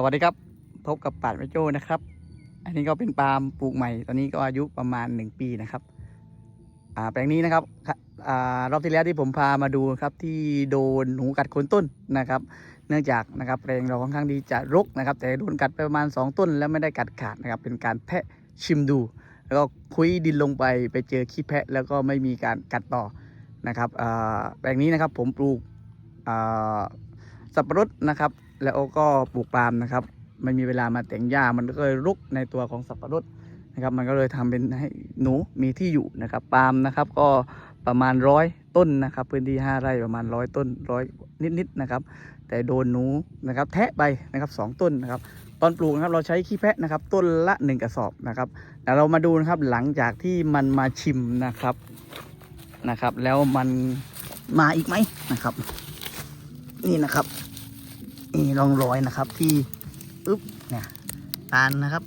วัสดีครับ พบกับป่านแม่โจ้นะครับ อันนี้ก็เป็นปาล์มปลูกใหม่ ตอนนี้ก็อายุประมาณ 1 ปีนะครับอ่าแปลงนี้นะครับอ่ารอบที่แล้วที่ผมพามาดูครับที่โดนหนูกัดโคนต้นนะครับ เนื่องจากนะครับแปลงเราค่อนข้างดีจะรกนะครับ แต่โดนกัดไปประมาณ 2 ต้น แล้วไม่ได้กัดขาดนะครับ เป็นการแพะชิมดู แล้วก็คุยดินลงไปไปเจอขี้แพะแล้วก็ไม่มีการกัดต่อนะครับแปลงนี้นะครับผมปลูก สับปะรดนะครับ แล้วก็ปลูกปาล์มนะครับไม่มีเวลามาแต่งหญ้ามันก็เลยรุกในตัวของสับปะรดนะครับมันก็เลยทำเป็นให้หนูมีที่อยู่นะครับปาล์มนะครับก็ประมาณร้อยต้นนะครับ พื้นที่ 5 ไร่ประมาณร้อยต้นร้อยนิดๆนะครับ แต่โดนหนูนะครับ แทะไปนะครับสองต้นนะครับ ตอนปลูกนะครับเราใช้ขี้แพะนะครับ ต้นละหนึ่งกระสอบนะครับเดี๋ยวเรามาดูนะครับหลังจากที่มันมาชิมนะครับนะครับ แล้วมันมาอีกไหมนะครับ นี่นะครับนี่ร่องรอยนะครับที่อึ๊บเนี่ยตาลนะครับ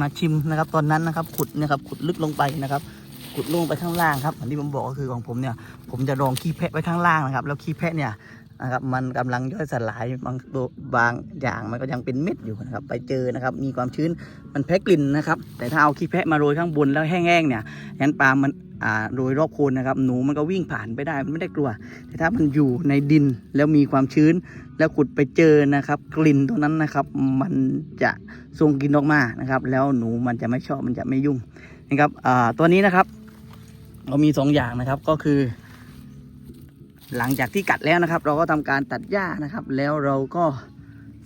มาชิมนะครับ ตอนนั้นนะครับ ขุดนะครับ ขุดลึกลงไปนะครับ ขุดลงไปข้างล่างครับเหมือนที่ผมบอกก็คือของผมเนี่ย ผมจะรองขี้แพะไว้ข้างล่างนะครับ แล้วขี้แพะเนี่ยนะครับมันกำลังย่อยสลายบางตัวบางอย่างมันก็ยังเป็นเม็ดอยู่นะครับ ไปเจอนะครับ มีความชื้นมันแพ้กลิ่นนะครับ แต่ถ้าเอาขี้แพะมาโรยข้างบนแล้วแห้งๆเนี่ยงั้นปลามัน อ่าโรยรอบโคนนะครับ หนูมันก็วิ่งผ่านไปได้มันไม่ได้กลัว แต่ถ้ามันอยู่ในดินแล้วมีความชื้น แล้วขุดไปเจอนะครับ กลิ่นตรงนั้นนะครับ มันจะส่งกลิ่นออกมานะครับ แล้วหนูมันจะไม่ชอบมันจะไม่ยุ่งนะครับอ่าตัวนี้นะครับ เรามีสองอย่างนะครับก็คือ หลังจากที่กัดแล้วนะครับ เราก็ทำการตัดหญ้านะครับ แล้วเราก็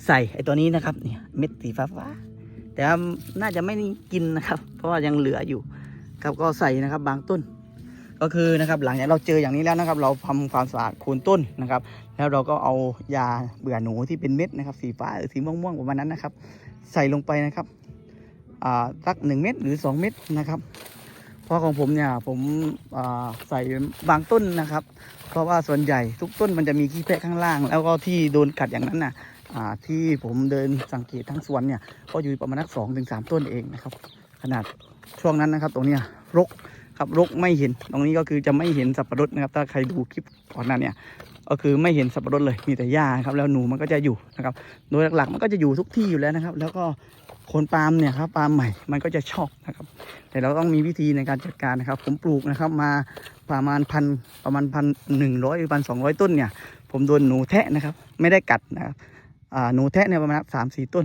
ใส่ไอ้ตัวนี้นะครับเนี่ยเม็ดสีฟ้าๆแต่ว่าน่าจะไม่กินนะครับ เพราะว่ายังเหลืออยู่ ครับก็ใส่นะครับบางต้น ก็คือนะครับหลังจากเราเจออย่างนี้แล้วนะครับ เราทำความสะอาดโคนต้นนะครับ แล้วเราก็เอายาเบื่อหนูที่เป็นเม็ดนะครับ สีฟ้าหรือสีม่วงๆประมาณนั้นนะครับ ใส่ลงไปนะครับอ่าสักหนึ่งเม็ดหรือสองเม็ดนะครับเพราะของผมเนี่ยผมอ่าใส่บางต้นนะครับ เพราะว่าส่วนใหญ่ทุกต้นมันจะมีขี้แพะข้างล่าง แล้วก็ที่โดนกัดอย่างนั้นน่ะอ่าที่ผมเดินสังเกตทั้งสวนเนี่ยก็อยู่ประมาณนักสองถึงสามต้นเองนะครับ ขนาดช่วงนั้นนะครับตรงนี้รกครับรกไม่เห็น ตรงนี้ก็คือจะไม่เห็นสับปะรดนะครับ ถ้าใครดูคลิปก่อนหน้าเนี่ยก็คือไม่เห็นสับปะรดเลยมีแต่หญ้าครับแล้วหนูมันก็จะอยู่นะครับ โดยหลักๆมันก็จะอยู่ทุกที่อยู่แล้วนะครับ แล้วก็คนปาล์มเนี่ยครับปาล์มใหม่มันก็จะชอบนะครับ แต่เราต้องมีวิธีในการจัดการนะครับ ผมปลูกนะครับมาประมาณพันประมาณพันหนึ่งร้อยหรือพันสองร้อยต้นเนี่ย ผมโดนหนูแทะนะครับ ไม่ได้กัดนะครับหนูแทะเนี่ยประมาณสามสี่ต้น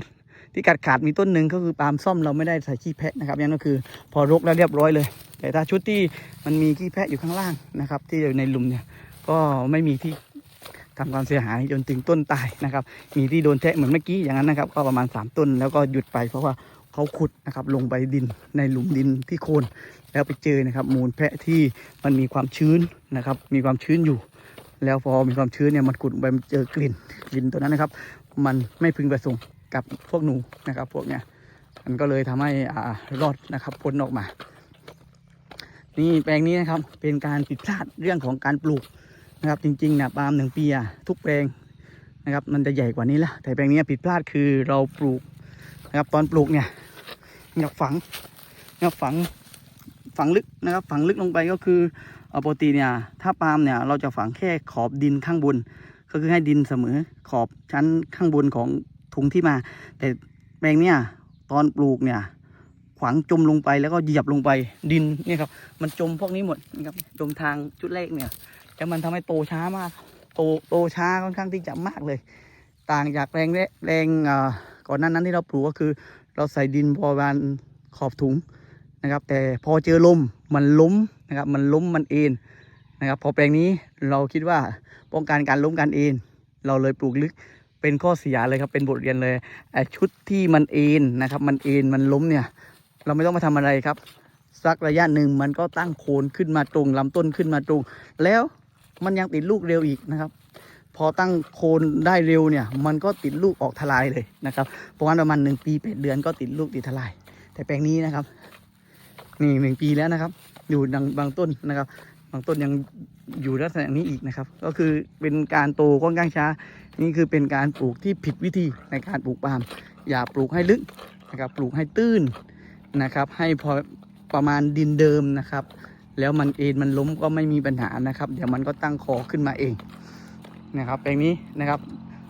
ที่กัดขาดมีต้นหนึ่งก็คือปาล์มซ่อมเราไม่ได้ใส่ขี้แพะนะครับนั่นก็คือพอรกแล้วเรียบร้อยเลย แต่ถ้าชุดที่มันมีขี้แพะอยู่ข้างล่างนะครับ ที่อยู่ในหลุมเนี่ยก็ไม่มีที่ทำความเสียหายจนถึงต้นตายนะครับ มีที่โดนแทะเหมือนเมื่อกี้อย่างนั้นนะครับ ก็ประมาณ 3 ต้นแล้วก็หยุดไปเพราะว่าเขาขุดนะครับลงไปดินในหลุมดินที่โคน แล้วไปเจอนะครับมูลแพะที่มันมีความชื้นนะครับ มีความชื้นอยู่ แล้วพอมีความชื้นเนี่ยมันขุดไปเจอกลิ่นกลิ่นตัวนั้นนะครับ มันไม่พึงประสงค์ กับพวกหนูนะครับพวกเนี้ยมันก็เลยทำให้อ่ารอดนะครับพ้นออกมา นี่แปลงนี้นะครับเป็นการผิดพลาดเรื่องของการปลูกนะครับ จริงๆนะปาล์มหนึ่งปีทุกแปลงนะครับ มันจะใหญ่กว่านี้ละแต่แปลงนี้ผิดพลาดคือเราปลูกนะครับตอนปลูกเนี่ยเนี่ยฝังเนี่ยฝังฝังลึกนะครับ ฝังลึกลงไปก็คือเอ่อปกติเนี่ยถ้าปาล์มเนี่ยเราจะฝังแค่ขอบดินข้างบน ก็คือให้ดินเสมอขอบชั้นข้างบนของ ถุงที่มา แต่แปลงเนี่ยตอนปลูกเนี่ย ขวางจมลงไปแล้วก็เหยียบลงไปดินเนี่ยครับ มันจมพวกนี้หมดนะครับจมทางชุดแรกเนี่ยแล้วมันทำให้โตช้ามาก โตโตช้าค่อนข้างที่จะมากเลย ต่างจากแรงแรแรงอ่าก่อนหนั้นนั้นที่เราปลูกก็คือ เราใส่ดินประมาณขอบถุงนะครับ แต่พอเจอลมมันล้มนะครับ มันล้มมันเอ็นนะครับ พอแปลงนี้เราคิดว่าป้องกันการล้มการเอ็นเราเลยปลูกลึก เป็นข้อเสียเลยครับเป็นบทเรียนเลยอชุดที่มันเอ็นนะครับ มันเอ็นมันล้มเนี่ย เราไม่ต้องมาทำอะไรครับสักระยะหนึ่งมันก็ตั้งโคนขึ้นมาตรงลำต้นขึ้นมาตรง แล้วมันยังติดลูกเร็วอีกนะครับ พอตั้งโคนได้เร็วเนี่ยมันก็ติดลูกออกทลายเลยนะครับประมาณประมาณหนึ่งปีแปดเดือนก็ติดลูกติดทลาย แต่แปลงนี้นะครับ นี่หนึ่งปีแล้วนะครับ อยู่ดังบางต้นนะครับางต้นยังอยู่ลักษณะนี้อีกนะครับ ก็คือเป็นการโตค่อนข้างช้า นี่คือเป็นการปลูกที่ผิดวิธีในการปลูกปาล์มอย่าปลูกให้ลึกนะครับปลูกให้ตื้นนะครับ ให้พอประมาณดินเดิมนะครับ แล้วมันเอ็นมันล้มก็ไม่มีปัญหานะครับ เดี๋ยวมันก็ตั้งคอขึ้นมาเองนะครับแปลงนี้นะครับ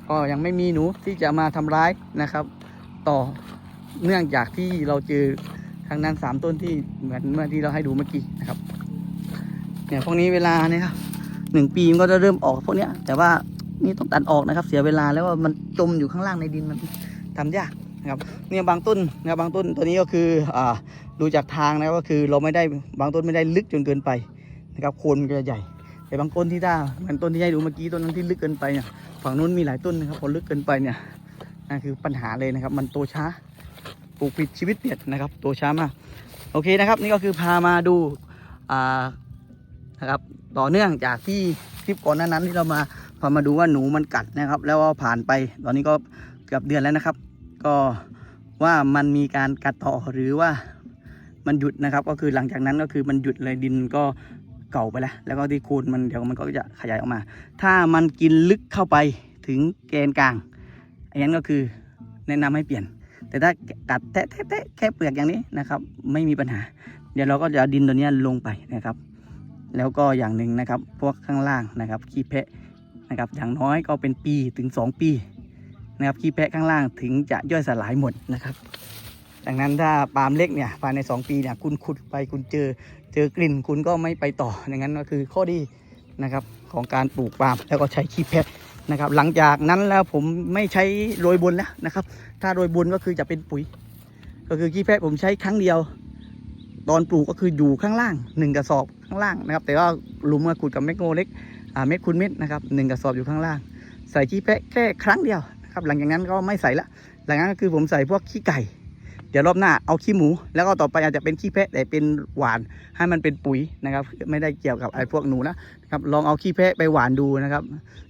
ก็ยังไม่มีหนูที่จะมาทำร้ายนะครับ ต่อเนื่องจากที่เราเจอทางนั้นสามต้นที่เหมือนเมื่อที่เราให้ดูเมื่อกี้นะครับ เนี่ยพวกนี้เวลาเนี่ยครับหนึ่งปีมันก็จะเริ่มออกพวกเนี้ย แต่ว่านี่ต้องตัดออกนะครับ เสียเวลาแล้วว่ามันจมอยู่ข้างล่างในดินมันทำยากนะครับเนี่ยบางต้นนะครับบางต้นตัวนี้ก็คืออ่าดูจากทางนะก็คือเราไม่ได้บางต้นไม่ได้ลึกจนเกินไปนะครับโคนมันก็จะใหญ่ แต่บางต้นที่ถ้าเหมือนต้นที่ให้ดูเมื่อกี้ต้นนั้นที่ลึกเกินไปเนี่ยฝั่งนู้นมีหลายต้นนะครับพอลึกเกินไปเนี่ยนั่นคือปัญหาเลยนะครับ มันโตช้าปลูกผิดชีวิตเปลี่ยนนะครับ โตช้ามาก โอเคนะครับ นี่ก็คือพามาดูอ่า นะครับ ต่อเนื่องจากที่คลิปก่อนหน้านั้นที่เรามาพามาดูว่าหนูมันกัดนะครับ แล้วก็ผ่านไปตอนนี้ก็เกือบเดือนแล้วนะครับ ก็ว่ามันมีการกัดต่อหรือว่ามันหยุดนะครับ ก็คือหลังจากนั้นก็คือมันหยุดเลยดินก็เก่าไปแล้ว แล้วก็ที่โคูนมันเดี๋ยวมันก็จะขยายออกมา ถ้ามันกินลึกเข้าไปถึงแกนกลางอันนั้นก็คือแนะนำให้เปลี่ยน แต่ถ้ากัดแทะแทะแค่เปลือกอย่างนี้นะครับ ไม่มีปัญหา เดี๋ยวเราก็จะดินตัวนี้ลงไปนะครับ แล้วก็อย่างหนึ่งนะครับ พวกข้างล่างนะครับขี้แพะนะครับอย่างน้อยก็เป็นปีถึง 2 ปีนะครับขี้แพะข้างล่างถึงจะย่อยสลายหมดนะครับดังนั้นถ้าปาล์มเล็กเนี่ยภายใน 2 ปีเนี่ยคุณขุดไปคุณเจอเจอกลิ่นคุณก็ไม่ไปต่ออย่างนั้นก็คือข้อดีนะครับของการปลูกปาล์มแล้วก็ใช้ขี้แพะนะครับ หลังจากนั้นแล้วผมไม่ใช้โรยบนแล้วนะครับ ถ้าโรยบนก็คือจะเป็นปุ๋ย ก็คือขี้แพะผมใช้ครั้งเดียว ตอนปลูกก็คืออยู่ข้างล่างหนึ่งกระสอบข้างล่างนะครับ แต่ว่าหลุมมาขุดกับเมกโงเล็กเม็ดคูณเม็ดนะครับหนึ่งกระสอบอยู่ข้างล่าง ใส่ขี้แพะแค่ครั้งเดียวนะครับหลังจากนั้นก็ไม่ใส่ละหลังจากนั้นก็คือผมใส่พวกขี้ไก่ เดี๋ยวรอบหน้าเอาขี้หมู แล้วก็ต่อไปอาจจะเป็นขี้แพะแต่เป็นหวานให้มันเป็นปุ๋ยนะครับ ไม่ได้เกี่ยวกับไอ้พวกหนูนะครับลองเอาขี้แพะไปหวานดูนะครับ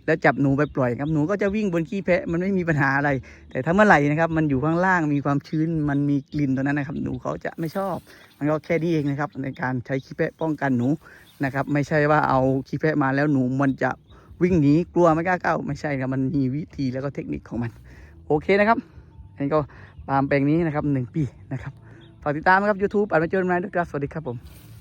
แล้วจับหนูไปปล่อยครับหนูก็จะวิ่งบนขี้แพะมันไม่มีปัญหาอะไร แต่ถ้าเมื่อไหร่นะครับ มันอยู่ข้างล่างมีความชื้นมันมีกลิ่นตัวนั้นนะครับ หนูเขาจะไม่ชอบ มันก็แค่นี้เองนะครับ ในการใช้ขี้แพะป้องกันหนูนะครับ ไม่ใช่ว่าเอาขี้แพะมาแล้วหนูมันจะวิ่งหนีกลัวไม่กล้าเข้าไม่ใช่ครับมันมีวิธีแล้วก็เทคนิคของมัน โอเคนะครับอันนี้ก็ ปาล์มแปลงนี้นะครับหนึ่งปีนะครับฝากติดตามนะครับยูทูบอ่านมาเจอกันใหม่ด้วยครับสวัสดีครับผม